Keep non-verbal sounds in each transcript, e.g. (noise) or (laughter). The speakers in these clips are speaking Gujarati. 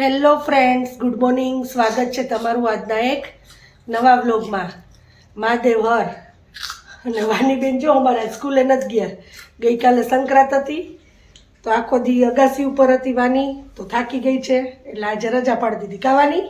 હેલો ફ્રેન્ડ્સ ગુડ મોર્નિંગ સ્વાગત છે તમારું આજના એક નવા વ્લોગમાં મહાદેવ હર અને વાનીબેન જો અમારા સ્કૂલે નથી ગયા ગઈકાલે સંક્રાંત હતી. તો આખો દી અગાસી ઉપર હતી વાની તો થાકી ગઈ છે. એટલે આજે રજા પાડી દીધી. કાવાની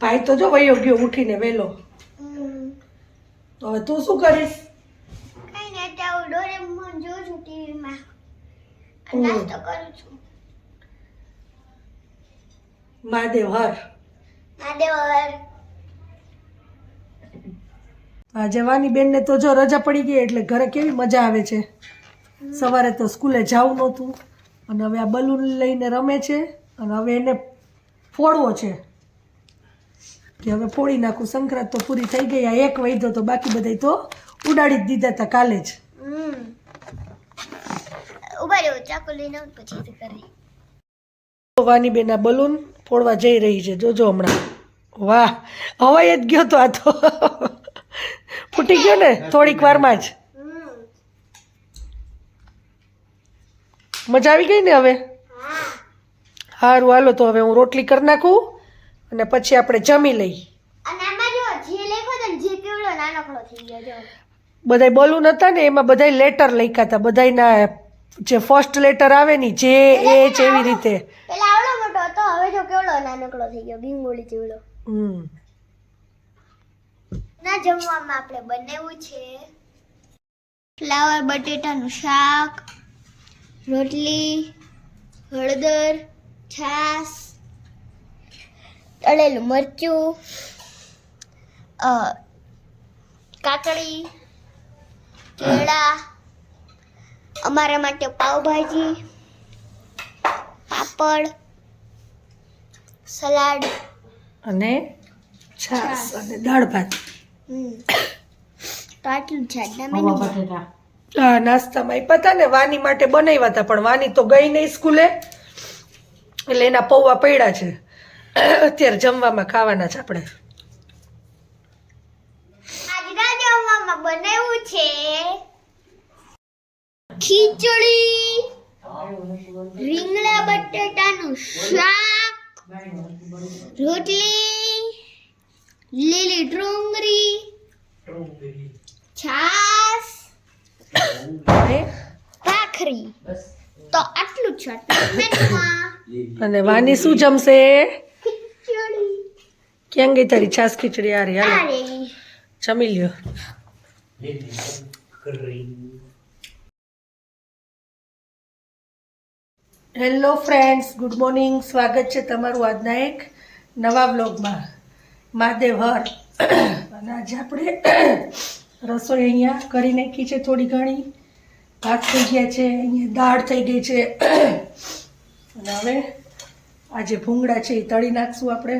ભાઈ તો જો વયો ગયો ઉઠીને વહેલો. તો હવે તું શું કરીશ? નાસ્તો કરું છું. મહાદેવ હર મહાદેવ આજે વાની બેનને તો જો રજા પડી ગઈ એટલે ઘરે કેવી મજા આવે છે? સવારે તો સ્કૂલે જવું નહોતું. અને હવે આ બલૂન લઈને રમે છે અને હવે એને ફોડવો છે. કે હવે ફોડી નાખું. સંક્રાંત તો પૂરી થઈ ગઈ. આ એક વૈધો તો બાકી બધા તો ઉડાડી જ દીધા હતા કાલે જ. ઊભા રહ્યો ચાકુ લઈને પછી તો કરે. વાની બેન બલૂન ફોડવા જઈ રહી છે. જોજો હમણાં. વાહ હવાઈ જ ગયો તો આ તો. ફૂટી ગયો ને થોડીક વારમાં જ. મજા આવી ગઈ ને હવે? સારું હાલો તો હવે હું રોટલી કરી નાખું અને પછી આપણે જમી લઈ. બધા આમાં જો જે લેખો તો જે કેવડો નાનકડો થઈ ગયો જો. બધાય બોલું હતા ને એમાં બધાય લેટર લખ્યા હતા. બધાયના જે ફર્સ્ટ લેટર આવે ને જે એ એવી રીતે પેલા આવડો મોટો હતો હવે જો કેવડો નાનકડો થઈ ગયો બિંગોળી ચીવડો હમ. ના જમવામાં આપણે બનાવ્યું છે. ફ્લાવર બટેટાનું શાક રોટલી હળદર છાસ તળેલું મરચું અ, કાકડી કેળા અમારા માટે પાવભાજી પાપડ સલાડ. અને છાસ અને દાળ ભાત. તો આટલું છે આજના મેનુમાં. હા નાસ્તામાં આપ્યા હતા ને વાની માટે બનાવ્યા હતા પણ વાની તો ગઈ નહીં સ્કૂલે. એટલે એના પૌવા પડ્યા છે. અત્યારે જમવામાં ખાવાના છે આપણે. આજના જમવામાં બનાવ્યું છે. ખીચડી રીંગણા બટેટાનું શાક રોટલી લીલી ડુંગળી છાસ ભાખરી. તો આટલું જ છે. (coughs) અને વાની શું જમશે? ક્યાં ગઈ તારી છાસ ખીચડી? આ રહી હાલો. જમી લ્યો. હેલો ફ્રેન્ડ્સ ગુડ મોર્નિંગ સ્વાગત છે તમારું આજના એક નવા બ્લોગમાં મહાદેવ હર. અને આજે આપણે રસોઈ અહીંયા કરી નાખી છે થોડી ઘણી. ભાત થઈ ગયા છે, અહીંયા દાળ થઈ ગઈ છે. અને હવે આજે ભૂંગળા છે એ તળી નાખશું આપણે.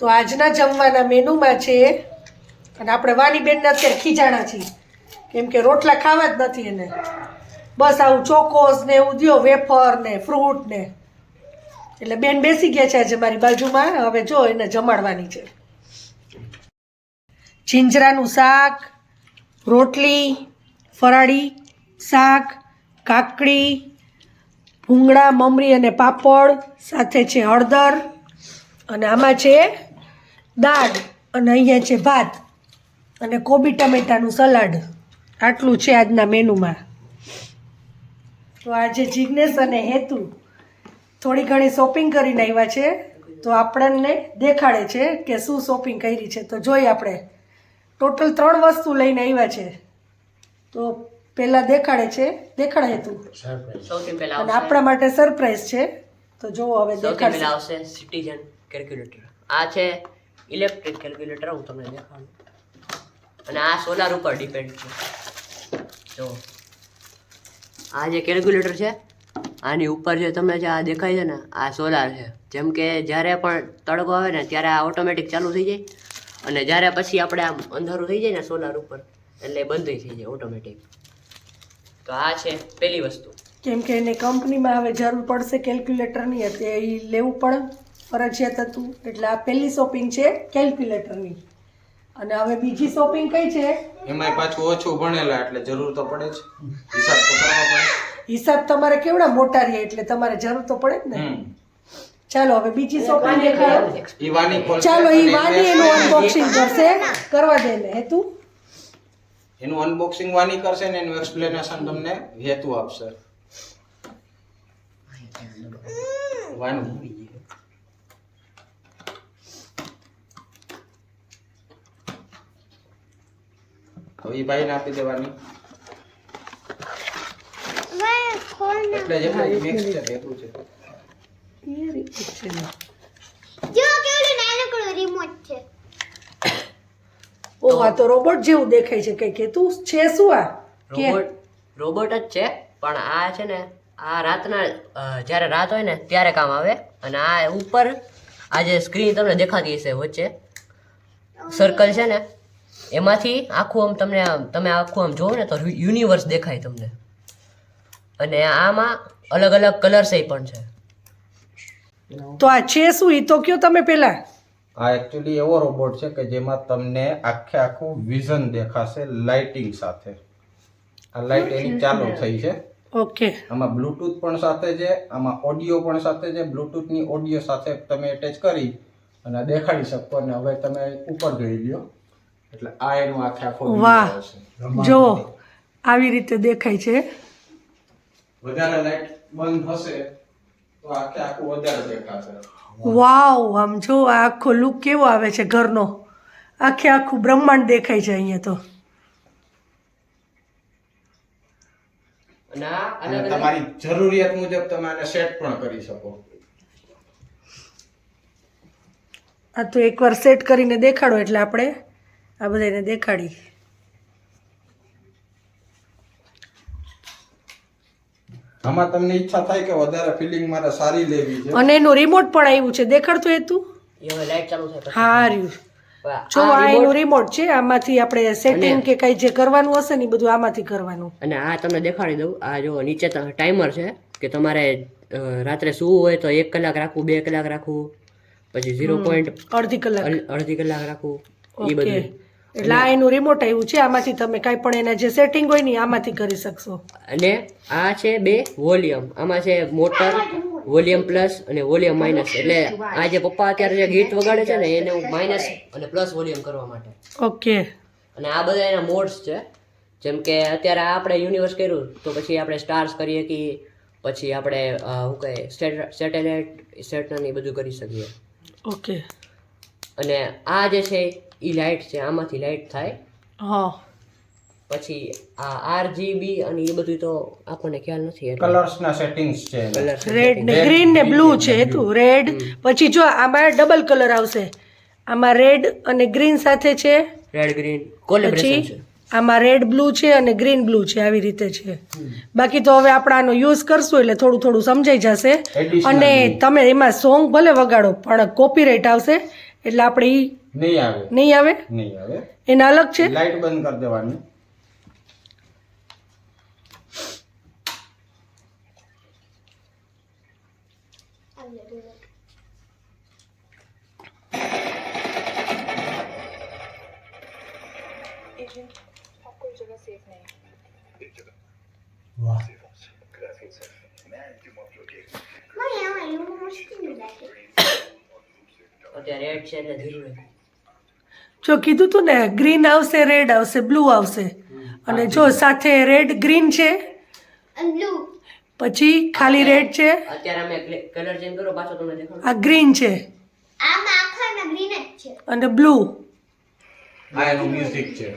તો આજના જમવાના મેનુમાં છે, અને આપણે વાની બેનને અત્યારે ખીજાણા છીએ. કેમ કે રોટલા ખાવા જ નથી એને. બસ આવું ચોકોસ ને એવું દ્યો, વેફર ને ફ્રૂટ ને. એટલે બેન બેસી ગયા છે આજે મારી બાજુમાં. હવે જો એને જમાડવાની છે. ચીંજરાનું શાક, રોટલી, ફરાળી, શાક, કાકડી, ભૂંગળા, મમરી અને પાપડ, સાથે છે હળદર અને આમાં છે દાળ અને અહીંયા છે ભાત અને કોબી ટમેટાનું સલાડ. આટલું છે આજના મેનુમાં. તો આજે જિજ્ઞેશ અને હેતુ થોડી ઘણી શોપિંગ કરીને આવ્યા છે. તો આપણને દેખાડે છે કે શું શોપિંગ કરી છે. તો જોઈએ આપણે. ટોટલ ત્રણ વસ્તુ લઈને આવ્યા છે. તો પહેલાં દેખાડે છે. દેખાડે હેતુ. સૌથી પહેલા અને આપણા માટે સરપ્રાઈઝ છે. તો જુઓ હવે દેખાડે આવશે સિટીઝન કેલ્ક્યુલેટર આ છે ઇલેક્ટ્રિક કેલ્ક્યુલેટર હું તમને દેખાડું. અને આ સોલાર ઉપર ડિપેન્ડ છે. જો. આ જે કેલ્ક્યુલેટર છે આની ઉપર જે તમે જે આ દેખાય છે ને આ સોલાર છે. જેમ કે જ્યારે પણ તડકો આવે ને ત્યારે આ ઓટોમેટિક ચાલુ થઈ જાય. અને જ્યારે પછી આપણે આમ અંધારું થઈ જાય ને સોલાર ઉપર એટલે બંધ થઈ જાય ઓટોમેટિક તો આ છે પહેલી વસ્તુ. કેમ કે એને કંપનીમાં હવે જરૂર પડશે કેલ્ક્યુલેટરની એટલે એ લેવું પણ ફરજિયાત હતું. એટલે આ પહેલી શોપિંગ છે કેલ્ક્યુલેટરની અને હવે બીજી શોપિંગ કઈ છે? એમાંય પાછું ઓછું ભણેલા એટલે જરૂર તો પડે જ. હિસાબ તો કરવો પડે. હિસાબ તમારે કેવડા મોટા રહે એટલે તમારે જરૂર તો પડે જ ને? ચાલો હવે બીજી શોપિંગ દેખાડો ચાલો ઈ વાની એનું અનબોક્સિંગ કરશે. કરવા દે ને હેતુ? એનું અનબોક્સિંગ વાની કરશે ને એનું એક્સપ્લેનેશન તમને હેતુ આપશે. વાની હવે ઈ ભાઈને આપી દેવાની. વાહ ખોલ ના. એટલે જ એટલે મિક્સ છે એટલું છે. જો કેવડું નાનકડું રિમોટ છે. ઓ આ તો રોબોટ જેવું દેખાય છે કઈ કેતું છે શું આ? રોબોટ રોબોટ જ છે પણ આ છે ને આ રાતના જ્યારે રાત હોય ને ત્યારે કામ આવે. અને આ ઉપર આ જે સ્ક્રીન તમને દેખાતી હશે વચ્ચે સર્કલ છે ને એમાંથી આખું આમ તમને આમ તમે આખું આમ જોવો ને તો યુનિવર્સ દેખાય તમને. અને આમાં અલગ અલગ કલર્સ પણ છે. તો આ છે શું? એ તો કયો તમે પેલા? આ એકચ્યુઅલી એવો રોબોટ છે કે જેમાં તમને આખે આખું વિઝન દેખાશે લાઇટિંગ સાથે. આ લાઇટ એની ચાલુ થઈ છે. ઓકે. આમાં બ્લૂટૂથ પણ સાથે છે આમાં ઓડિયો પણ સાથે છે. બ્લૂટૂથની ઓડિયો સાથે તમે એટેચ કરી અને દેખાડી શકો અને હવે તમે ઉપર ગઈ લ્યો. એટલે આ એનું આખે આખો વાહ. જો આવી રીતે દેખાય છે. વધારે લાઈટ બંધ હશે તો આખે આખું વધારે દેખાશે. વાવ આમ જો આ આખો લુક કેવો આવે છે ઘરનો. આખે આખું બ્રહ્માંડ દેખાય છે અહીંયા તો. તમારી જરૂરિયાત મુજબ તમે આને સેટ પણ કરી શકો. આ તો એકવાર સેટ કરીને દેખાડો એટલે આપણે. આ બધાને દેખાડી. આમાં તમને ઈચ્છા થાય કે વધારે ફિલિંગ મારે સારી લેવી છે? અને એનું રિમોટ પણ આવ્યું છે. દેખાડતું એ તું. હા રહ્યું જો આ એનું રિમોટ છે આમાંથી આપણે સેટિંગ કે કઈ જે કરવાનું હશે ને બધું આમાંથી કરવાનું. અને આ તમને દેખાડી દઉં. આ જો નીચે ટાઈમર છે કે તમારે રાત્રે સુવું હોય તો એક કલાક રાખવું બે કલાક રાખવું પછી ઝીરો પોઈન્ટ અડધી કલાક. અડધી કલાક રાખવું. એ બધું. એટલે આ એનું રિમોટ આવ્યું છે આમાંથી તમે કાંઈ પણ એના જે સેટિંગ હોય ને આમાંથી કરી શકશો. અને આ છે બે વોલ્યુમ આમાં છે મોટર વોલ્યુમ પ્લસ અને વોલ્યુમ માઇનસ એટલે આ જે પપ્પા અત્યારે જે ગીત વગાડે છે ને એને માઇનસ અને પ્લસ વોલ્યુમ કરવા માટે. ઓકે અને આ બધા એના મોડ્સ છે. જેમ કે અત્યારે આપણે યુનિવર્સ કર્યું તો પછી આપણે સ્ટાર્સ કરીએ કે પછી આપણે શું કહે સેટેલાઇટ સેટન એ બધું કરી શકીએ. ઓકે અને આ જે છે એ લાઇટ છે આમાંથી લાઇટ થાય. હા. પછી આ આરજીબી અને એ બધું તો આપણને ખ્યાલ નથી એટલે. કલર્સના સેટિંગ્સ છે. રેડ ને ગ્રીન ને બ્લુ છે તું રેડ પછી જો આમાં ડબલ કલર આવશે. આમાં રેડ અને ગ્રીન સાથે છે. રેડ ગ્રીન કોલેબ્રેશન છે. આમાં રેડ બ્લુ છે અને ગ્રીન બ્લુ છે આવી રીતે છે. બાકી તો હવે આપણે આનો યુઝ કરશું એટલે થોડું થોડું સમજાઈ જશે. અને તમે એમાં સોંગ ભલે વગાડો પણ કોપીરાઇટ આવશે. એટલે આપણે ઈ નહીં આવે. નહીં આવે? નહીં આવે. એને અલગ છે? લાઈટ બંધ કરી દેવાની. અત્યારે રેડ છે એટલે ધીરું રહે. જો કીધું તું ને ગ્રીન આવશે રેડ આવશે બ્લુ આવશે. અને જો સાથે રેડ ગ્રીન છે પછી ખાલી રેડ છે. અત્યારે અમે કલર ચેન્જ કરો પાછો તમને દેખાડું. આ ગ્રીન છે. આમાં આખામાં ગ્રીન જ છે. અને બ્લુ આ એનું મ્યુઝિક છે.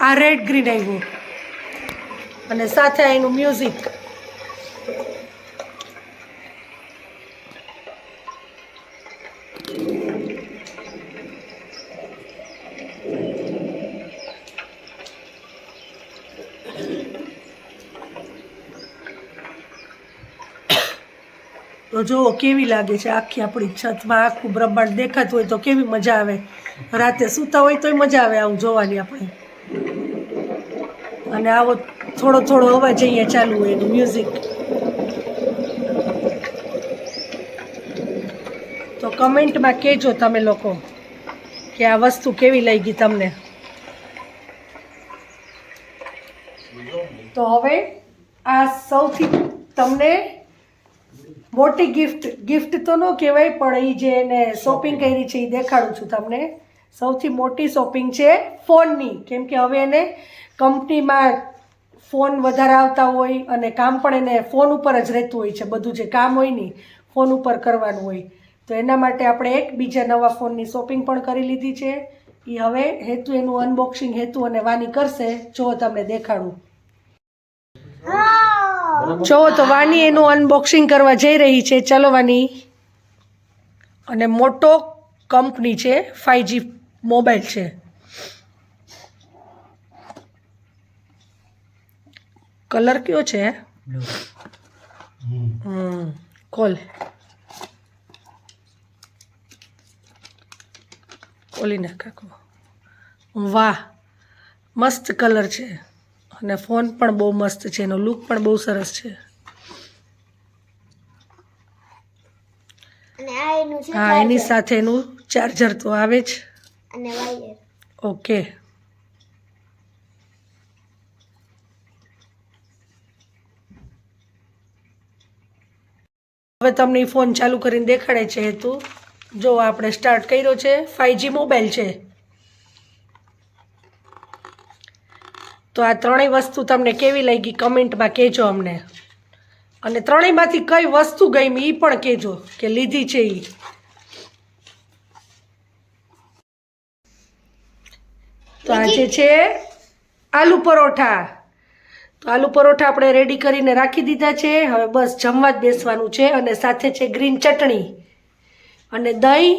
આ રેડ ગ્રીન આવ્યું અને સાથે આ એનું મ્યુઝિક તો જુઓ, કેવી લાગે છે? આખી આપણી છતમાં આખું બ્રહ્માંડ દેખાતું હોય તો કેવી મજા આવે? રાતે સૂતા હોય તોય મજા આવે આવું જોવાની આપણે. અને આવો થોડો થોડો અવાજ અહીંયા ચાલુ હોય એનું મ્યુઝિક તો કમેન્ટમાં કહેજો તમે લોકો કે આ વસ્તુ કેવી લાગી તમને. તો હવે આ સૌથી તમને મોટી ગિફ્ટ ગિફ્ટ તો ન કહેવાય પણ એ જે એને શોપિંગ કરી છે એ દેખાડું છું તમને. સૌથી મોટી શોપિંગ છે ફોનની. કેમ કે હવે એને કંપનીમાં ફોન વધારે આવતા હોય અને કામ પણ એને ફોન ઉપર જ રહેતું હોય છે બધું જે કામ હોય ને ફોન ઉપર કરવાનું હોય. તો એના માટે આપણે એક બીજા નવા ફોનની શોપિંગ પણ કરી લીધી છે. એ હવે હેતુ એનું અનબોક્સિંગ હેતુ અને વાની કરશે જો તમને દેખાડું. જો તો વાની એનું અનબોક્સિંગ કરવા જઈ રહી છે. ચલો વાની અને મોટો કંપની છે ફાઈવજી મોબાઈલ છે. કલર કયો છે? હમ. કોલ ખોલી. નાખ વાહ મસ્ત કલર છે. અને ફોન પણ બહુ મસ્ત છે એનો લુક પણ બહુ સરસ છે. હા એની સાથે એનું ચાર્જર તો આવે જ. ઓકે. હવે તમને ફોન ચાલુ કરીને દેખાડે છે હેતુ. જો આપણે સ્ટાર્ટ કર્યો છે ફાઈવજી મોબાઈલ છે. તો આ ત્રણેય વસ્તુ તમને કેવી લાગી કમેન્ટમાં કહેજો અમને. અને ત્રણેયમાંથી કઈ વસ્તુ ગમી એ પણ કહેજો કે લીધી છે એ તો આજે છે આલુ પરોઠા. તો આલુ પરોઠા આપણે રેડી કરીને રાખી દીધા છે. હવે બસ જમવા જ બેસવાનું છે અને સાથે છે ગ્રીન ચટણી અને દહીં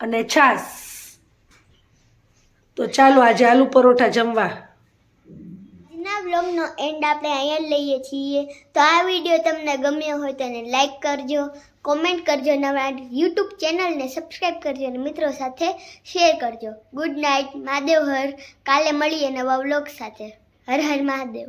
અને છાશ. તો ચાલો આજે આલુ પરોઠા જમવા. બ્લોગનો એન્ડ આપણે અહીંયા લઈએ છીએ. તો આ વીડિયો તમને ગમ્યો હોય તો એને લાઇક કરજો કોમેન્ટ કરજો અમારી યુટ્યુબ ચેનલને સબસ્ક્રાઈબ કરજો અને મિત્રો સાથે શેર કરજો. Good night Mahadev Har. કાલે મળીએ નવા બ્લોગ સાથે. હર હર મહાદેવ.